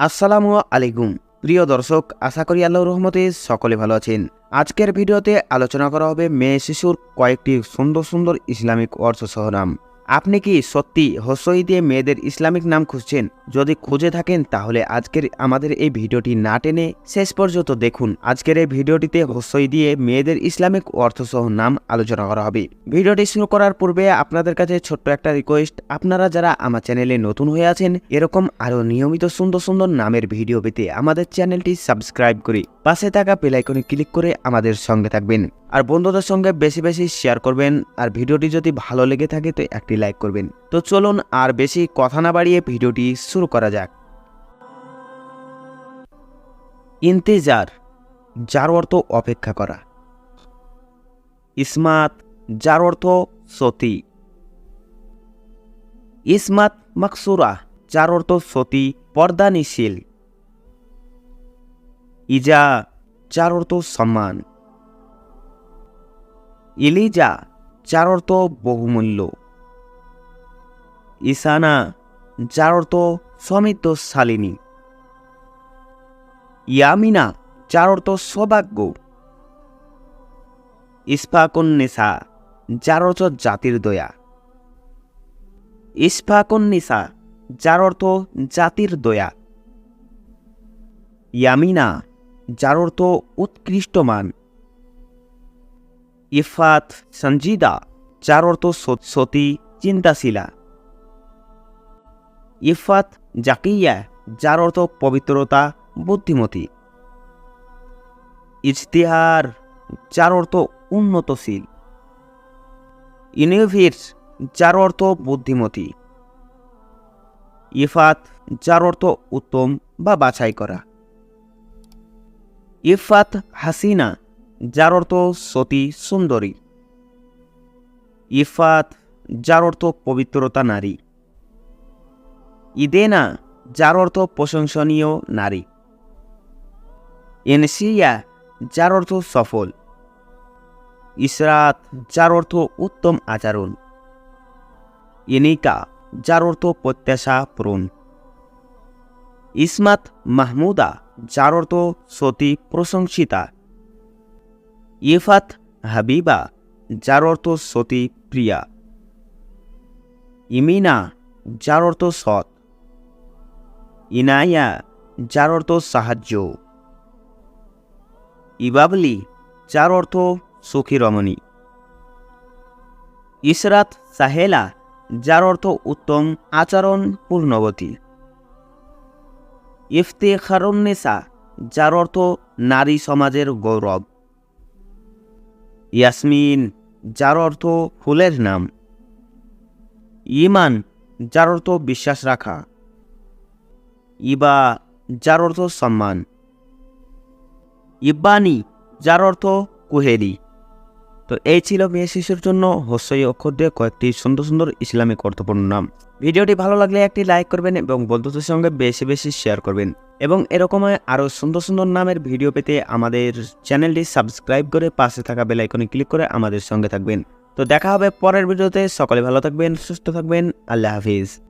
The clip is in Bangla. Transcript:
আসসালামু আলাইকুম। প্রিয় দর্শক, আশা করি আল্লাহ রহমতে সকলে ভালো আছেন। আজকের ভিডিওতে আলোচনা করা হবে মেয়ে শিশুর কয়েকটি সুন্দর সুন্দর ইসলামিক অর্থ সহ নাম। আপনি কি সত্যি হসই দিয়ে মেয়েদের ইসলামিক নাম খুঁজছেন? যদি খুঁজে থাকেন, তাহলে আজকের আমাদের এই ভিডিওটি না টেনে শেষ পর্যন্ত দেখুন। আজকের এই ভিডিওটিতে হসই দিয়ে মেয়েদের ইসলামিক অর্থসহ নাম আলোচনা করা হবে। ভিডিওটি শুরু করার পূর্বে আপনাদের কাছে ছোট্ট একটা রিকোয়েস্ট আপনারা যারা আমার চ্যানেলে নতুন হয়ে আছেন, এরকম আরও নিয়মিত সুন্দর সুন্দর নামের ভিডিও পেতে আমাদের চ্যানেলটি সাবস্ক্রাইব করে পাশে থাকা বেলাইকনে ক্লিক করে আমাদের সঙ্গে থাকবেন। আর বন্ধুদের সঙ্গে বেশি বেশি শেয়ার করবেন। আর ভিডিওটি যদি ভালো লেগে থাকে, তো একটি লাইক করবেন। তো চলুন আর বেশি কথা না বাড়িয়ে ভিডিওটি শুরু করা যাক। ইন্তেজার, যার অর্থ অপেক্ষা করা। ইসমাত, যার অর্থ সতী। ইসমাত মাকসুরা, যার অর্থ সতী, পর্দানিশীল। ইজা, যার অর্থ সম্মান। ইলিজা যার অর্থ বহুমূল্য। ইসানা যার অর্থ সমিতশালিনী ইয়ামিনা যার অর্থ সৌভাগ্য। ইস্ফাকুন্নিসা যার অর্থ জাতির দয়া। ইস্ফাকুন্নিসা যার অর্থ জাতির দয়া। ইয়ামিনা যার অর্থ উৎকৃষ্ট মান ইফাত, সঞ্জিদা যার অর্থ সতী, চিন্তাশীলা। ইফাত, জাকিয়া যার অর্থ পবিত্রতা, বুদ্ধিমতী। ইজতিহার যার অর্থ উন্নতশীল। ইনোভিটস যার অর্থ বুদ্ধিমতী। ইফাত যার অর্থ উত্তম বা বাছাই করা। ইফাত, হাসিনা যার অর্থ সতী সুন্দরী। ইফাত, যার অর্থ পবিত্রতা নারী। ইদেনা, যার অর্থ প্রশংসনীয় নারী। এনসিয়া, যার অর্থ সফল। ইসরাত, যার অর্থ উত্তম আচরণ। ইনিকা, যার অর্থ প্রত্যাশা পূরণ। ইসমাত মাহমুদা, যার অর্থ সতী প্রশংসিতা। ইফাত হাবিবা, যার অর্থ সতী, প্রিয়া। ইমিনা, যার অর্থ সৎ। ইনায়া যার অর্থ সাহায্য। ইবাবলি, যার অর্থ সুখী রমণী। ইসরাত সাহেলা, যার অর্থ উত্তম আচরণ পূর্ণবতী। ইফতেখারুন্নেসা, যার অর্থ নারী সমাজের গৌরব। ইয়াসমিন, যার অর্থ ফুলের নাম। ইমান, যার অর্থ বিশ্বাস রাখা। ইবা, যার অর্থ সম্মান। ইব্বানি, যার অর্থ কুহেরি। তো এই ছিল মেয়ে শিশুর জন্য হস্যই অক্ষর দিয়ে কয়েকটি সুন্দর সুন্দর ইসলামিক অর্থপূর্ণ নাম। ভিডিওটি ভালো লাগলে একটি লাইক করবেন এবং বন্ধুদের সঙ্গে বেশি বেশি শেয়ার করবেন। এবং এরকম আরও সুন্দর সুন্দর নামের ভিডিও পেতে আমাদের চ্যানেলটি সাবস্ক্রাইব করে পাশে থাকা বেল আইকনে ক্লিক করে আমাদের সঙ্গে থাকবেন। তো দেখা হবে পরের ভিডিওতে। সকলে ভালো থাকবেন, সুস্থ থাকবেন। আল্লাহ হাফিজ।